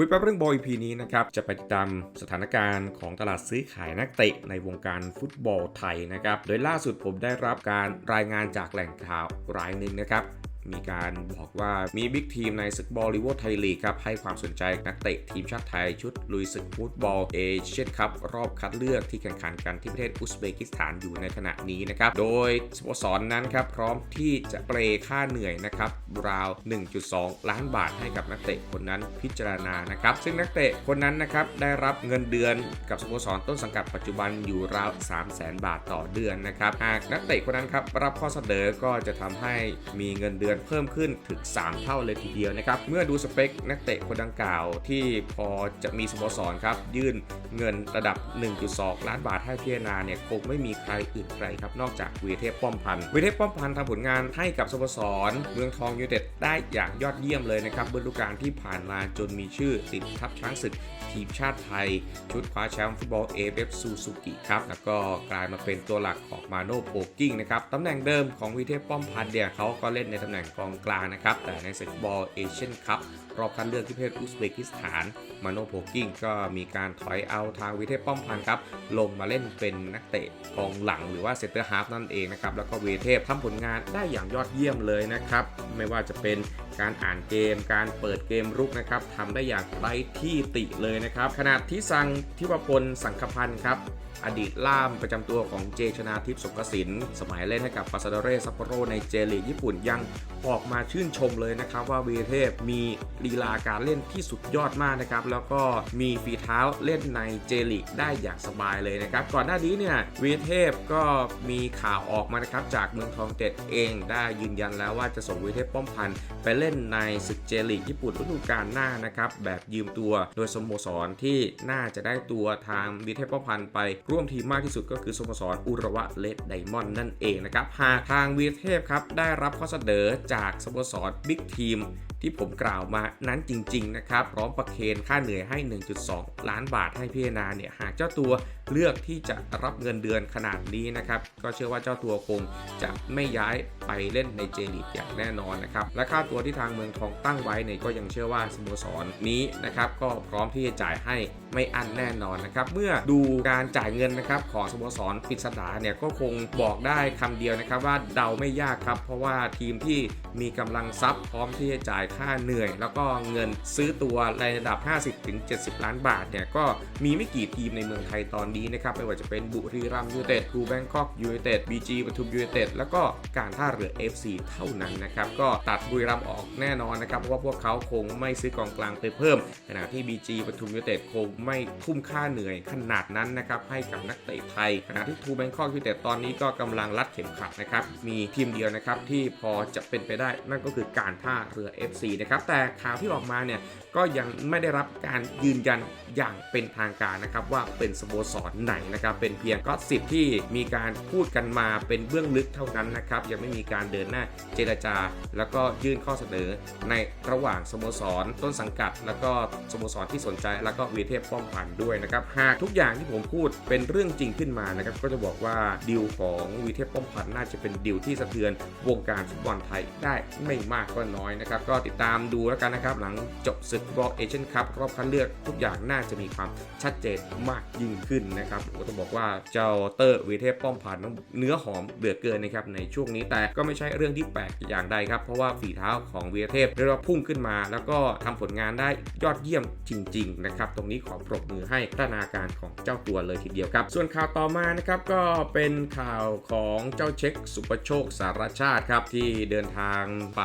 คุยแป๊บเรื่องบอล EP นี้นะครับ จะไปติดตามสถานการณ์ของตลาดซื้อขายนักเตะในวงการฟุตบอลไทยนะครับ โดยล่าสุดผมได้รับการรายงานจากแหล่งข่าวรายหนึ่งนะครับ มีการบอกว่ามีบิ๊กทีมในศึกบอลลิเวอไทยลีกครับให้ความสนใจนักเตะทีมชาติไทยชุดลุยศึกฟุตบอลเอเชียนคัพรอบคัดเลือกที่แข่งขันกันที่ประเทศอุซเบกิสถานอยู่ในขณะนี้นะครับ โดยสโมสรนนั้นครับพร้อมที่จะเปรย์ค่าเหนื่อยนะครับราว 1.2 ล้านบาทให้กับนักเตะคนนั้นพิจารณานะครับ ซึ่งนักเตะคนนั้นนะครับได้รับเงินเดือนกับสโมสรต้นสังกัดปัจจุบันอยู่ราว 300,000บาทต่อเดือนนะครับ หากนักเตะคนนั้นครับรับข้อเสนอก็จะทำให้มีเงินเดือนเพิ่มขึ้นถึง 3 เท่าเลยทีเดียวนะครับ เมื่อดูสเปคนักเตะคนดังกล่าวที่พอจะมีสโมสรครับ ยื่นเงินระดับ 1.2 ล้านบาทให้พิจารณาเนี่ยคงไม่มีใครอื่นไกลครับ นอกจากวีเทพป้อมพันธ์วีเทพป้อมพันธ์ทำผลงานให้กับสโมสร เมืองทองยูไนเต็ดได้อย่างยอดเยี่ยมเลยนะครับฤดูกาลที่ผ่านมาจนมีชื่อติดทัพช้างศึกทีมชาติไทย ชุดคว้าแชมป์ฟุตบอลเอฟเอฟซูซูกิครับ แล้วก็กลายมาเป็นตัวหลักของมาโนโปกิ้งนะครับตำแหน่งเดิมของวีเทพป้อมพันธ์เนี่ยเขาก็เล่นในตำแหน่งกองกลางนะครับ แต่ในศึกบอลเอเชียนคัพรอบคัดเลือกที่ประเทศอุซเบกิสถาน มาโนโพกิ้งก็มีการถอยเอาทางวิเทพป้อมพันธ์ครับลงมาเล่นเป็นนักเตะกองหลังหรือว่าเซนเตอร์ฮาร์ฟนั่นเองนะครับ แล้วก็วิเทพทำผลงานได้อย่างยอดเยี่ยมเลยนะครับ ไม่ว่าจะเป็น การอ่านเกม การเปิดเกมรุกนะครับทำได้อย่างไร้ที่ติเลยนะครับขนาดที่สังทิวพลสังคพันธ์ครับอดีตล่ามประจำตัวของเจชนาทิพย์สงกสิน สมัยเล่นให้กับปาซาโดเรซัปโปโรในเจลีกญี่ปุ่นยังออกมาชื่นชมเลยนะครับ ว่าวีเทพมีลีลาการเล่นที่สุดยอดมากนะครับ แล้วก็มีฝีเท้าเล่นในเจลีกได้อย่างสบายเลยนะครับ ก่อนหน้านี้เนี่ยวีเทพก็มีข่าวออกมานะครับจากเมืองทองเจ็ดเองได้ยืนยันแล้วว่าจะส่งวีเทพป้อมพันธ์ไปเล่นในศึกเจลีกญี่ปุ่นฤดูกาลหน้านะครับแบบยืมตัวโดยสโมสรที่น่าจะได้ตัวทางวีเทพพันธ์ไปร่วมทีมมากที่สุดก็คือสโมสรอุระวะเลดไดมอนด์นั่นเองนะครับหากทางวีเทพครับได้รับข้อเสนอจากสโมสรบิ๊กทีมที่ผมกล่าวมานั้นจริงๆนะครับพร้อมประเคนค่าเหนื่อยให้ 1.2 ล้านบาทให้พิจารณาเนี่ยหากเจ้าตัวเลือกที่จะรับเงินเดือนขนาดนี้นะครับก็เชื่อว่าเจ้าตัวคงจะไม่ย้ายไปเล่นในเจลีกอย่างแน่นอนนะครับและค่าตัวที่ทางเมืองทองตั้งไว้เนี่ยก็ยังเชื่อว่าสโมสรนี้นะครับก็พร้อมที่จะจ่ายให้ไม่อั้นแน่นอนนะครับเมื่อดูการจ่ายเงินนะครับของสโมสรปิดสดาเนี่ยก็คงบอกได้คำเดียวนะครับว่าเดาไม่ยากครับ เพราะว่าทีมที่มีกำลังทรัพย์พร้อมที่จะจ่ายค่าเหนื่อย แล้วก็เงินซื้อตัวในระดับ 50-70 ล้านบาทเนี่ยก็มีไม่กี่ทีมในเมืองไทยตอนนี้นะครับไม่ว่าจะเป็นบุรีรัมย์ยูไนเต็ดกูแบงคอกยูไนเต็ดบีจีปทุมยูไนเต็ดแล้วก็การท่าเรือ FC เท่านั้นนะครับก็ตัดบุรีรัมย์ออกแน่นอนนะครับเพราะว่าพวกเขาคงไม่ซื้อกองกลางไปเพิ่มขณะที่ BG ปทุมยูไนเต็ดคงไม่ทุ่มค่าเหนื่อยขนาดนั้นนะครับให้กับนักเตะไทยขณะที่ทูแบงคอกยูไนเต็ดตอนนี้ก็กำลังรัดเข็มขัดนะครับมีทีมเดียวนะครับที่พอจะเป็นไปได้นั่นก็คือการท่าเรือ FC นะครับ แต่ข่าวที่ออกมาเนี่ยก็ยังไม่ได้รับการยืนยันอย่างเป็นทางการนะครับว่าเป็นสโมสรไหนนะครับเป็นเพียงก็สิบที่มีการพูดกันมาเป็นเบื้องลึกเท่านั้นนะครับยังไม่มีการเดินหน้าเจรจา แล้วก็ยื่นข้อเสนอในระหว่างสโมสร ต้นสังกัด แล้วก็สโมสรที่สนใจ แล้วก็วีเทพป้อมพันด้วยนะครับหากทุกอย่างที่ผมพูดเป็นเรื่องจริงขึ้นมานะครับก็จะบอกว่าดิวของวีเทพป้อมพันน่าจะเป็นดิวที่สะเทือนวงการฟุตบอลไทยได้ไม่มากก็น้อยนะครับก็ติดตามดูแล้วกันนะครับ หลังจบศึกบอลเอเชียนคัพรอบคัดเลือกทุกอย่างน่าจะมีความชัดเจนมากยิ่งขึ้นนะครับผมก็ต้องบอกว่าเจ้าเตอร์วีเทพป้อมพันธ์นั้นเนื้อหอมเบือเกินนะครับในช่วงนี้แต่ก็ไม่ใช่เรื่องที่แปลกอย่างใดครับ เพราะว่าฝีเท้าของวีเทพเรียกว่าพุ่งขึ้นมา แล้วก็ทำผลงานได้ยอดเยี่ยมจริง ๆ นะครับ ตรงนี้ขอปรบมือให้พัฒนาการของเจ้าตัวเลยทีเดียวครับ ส่วนข่าวต่อมานะครับก็เป็นข่าวของเจ้าเช็คสุปโชคสารชาติครับที่เดินทางไป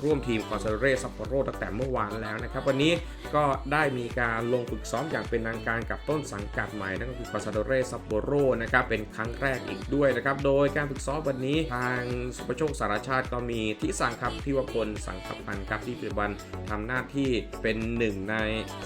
ร่วมทีมคอนเซเรซัปโปโรตั้งแต่เมื่อวานแล้วนะครับ วันนี้ก็ได้มีการลงฝึกซ้อมอย่างเป็นทางการกับต้นสังกัดใหม่นั่นก็คือคอนซาโดเรซัปโปโรนะครับเป็นครั้งแรกอีกด้วยนะครับ โดยการฝึกซ้อมวันนี้ทางสุปโชคสารชาติก็มีทิสังครับที่วพลสังคพันธ์ครับที่ปัจจุบันทำหน้าที่เป็นหนึ่งใน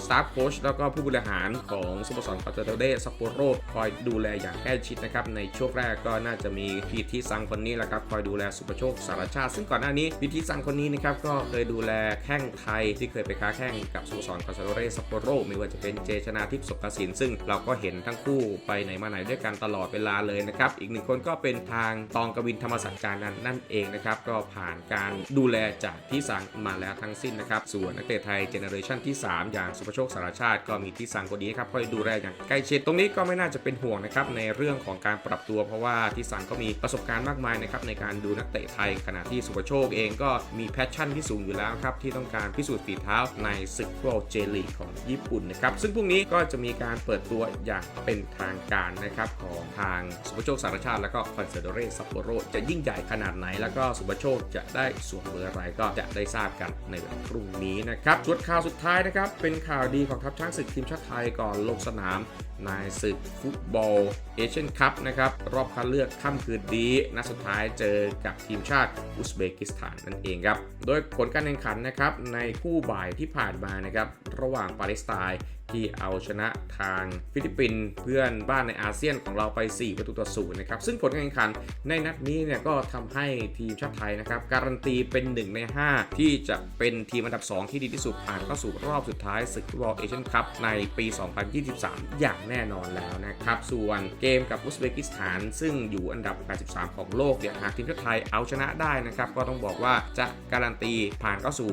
สตาฟโค้ชแล้วก็ผู้บริหารของสโมสรคอนซาโดเรซัปโปโรคอยดูแลอย่างใกล้ชิดนะครับในช่วงแรกก็น่าจะมีพีทิสังคนนี้แหละครับคอยดูแลสุปโชคสารชาติ ซึ่งก่อนหน้านี้พีทิสังคนนี้นะครับก็เคยดูแลแลแข้งไทยที่เคยไปค้าแข้งกับสโมสรคอนซาโดเรซัปโปโรไม่ว่าจะเป็นเจชนาทิพย์สกสินซึ่งเราก็เห็นทั้งคู่ไปไหนมาไหนด้วยกันตลอดเวลาเลยนะครับ อีกหนึ่งคนก็เป็นทางตองกวินธรรมสัจจานันนั่นเองนะครับ ก็ผ่านการดูแลจากที่สังมาแล้วทั้งสิ้นนะครับ ส่วนนักเตะไทยเจเนอเรชันที่ 3 อย่างสุภโชคสารชาติก็มีที่สังคนนี้ครับคอยดูแลอย่างใกล้ชิดตรงนี้ก็ไม่น่าจะเป็นห่วงนะครับในเรื่องของการปรับตัวเพราะว่าที่สังก็มีประสบการณ์มากมายนะครับในการดูนักเตะไทยขณะที่สุภโชคเองก็มีแพชชั่นที่สูงอยู่แล้วครับที่ต้องการพิสูจน์ฝีเท้าในศึกฟุตบอลเจลีกของญี่ปุ่นนะครับซึ่งพรุ่งนี้ก็จะมีการเปิดตัวอย่างเป็นทางการนะครับของทางสุภโชคสารชาติ แล้วก็คอนเซโดเรซัปโปโรจะยิ่งใหญ่ขนาดไหน แล้วก็สุภโชคจะได้ส่วนเบอร์อะไรก็จะได้ทราบกันในวันพรุ่งนี้นะครับส่วนข่าวสุดท้ายนะครับเป็นข่าวดีของทัพช้างศึกทีมชาติไทยก่อนลงสนาม ในศึกฟุตบอลเอเชียนคัพนะครับ รอบคัดเลือกค่ำคืนนี้นัดสุดท้ายเจอกับทีมชาติอุซเบกิสถานนั่นเองครับ โดยผลการแข่งขันนะครับในคู่บ่ายที่ผ่านมานะครับ ระหว่างปาเลสไตน์ ที่เอาชนะทางฟิลิปปินส์เพื่อนบ้านในอาเซียนของเราไป 4 ประตูต่อศูนย์นะครับ ซึ่งผลการแข่งขันในนัดนี้เนี่ยก็ทำให้ทีมชาติไทยนะครับ การันตีเป็น 1 ใน 5 ที่จะเป็นทีมอันดับ 2 ที่ดีที่สุดผ่านเข้าสู่รอบสุดท้ายศึกฟุตบอลเอเชียนคัพในปี 2023 อย่างแน่นอนแล้วนะครับ ส่วนเกมกับอุซเบกิสถาน ซึ่งอยู่อันดับ 83 ของโลกเนี่ยหากทีมชาติไทยเอาชนะได้นะครับ ก็ต้องบอกว่าจะการันตีผ่านเข้าสู่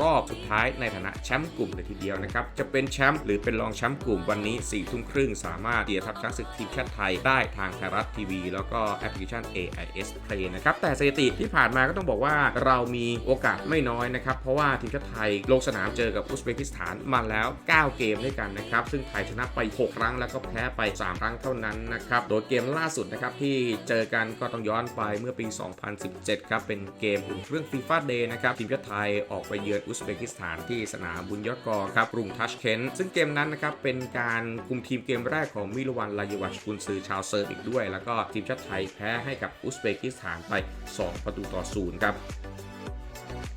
รอบสุดท้ายในฐานะแชมป์กลุ่มเลยทีเดียวนะครับจะเป็นแชมป์หรืือเป็นรองแชมป์กลุ่มวันนี้4ทุ่มครึ่งสามารถเดียร์ทัพช้างศึกทีมชาติไทยได้ทางไทยรัฐทีวี แล้วก็แอปพลิเคชัน AIS Play นะครับ แต่สถิติที่ผ่านมาก็ต้องบอกว่าเรามีโอกาสไม่น้อยนะครับ เพราะว่าทีมชาติไทยลงสนามเจอกับอุซเบกิสถานมาแล้ว 9 เกมด้วยกันนะครับ ซึ่งไทยชนะไป 6 ครั้งแล้วก็แพ้ไป 3 ครั้งเท่านั้นนะครับ โดยเกมล่าสุดนะครับที่เจอกันก็ต้องย้อนไปเมื่อปี 2017 ครับ เป็นเกมอุ่นเครื่องฟีฟ่าเดย์นะครับทีมชาติไทยออกไปเยือนอุซเบกิสถานที่สนามบุญยอดกอครับกรุงทัชเคนซึ่งเกมนั้นนะครับเป็นการคุมทีมเกมแรกของมิลวันลายวัชกุนซือชาวเซิร์ฟอีกด้วย แล้วก็ทีมชาติไทยแพ้ให้กับอุซเบกิสถานไป 2 ประตูต่อศูนย์ครับ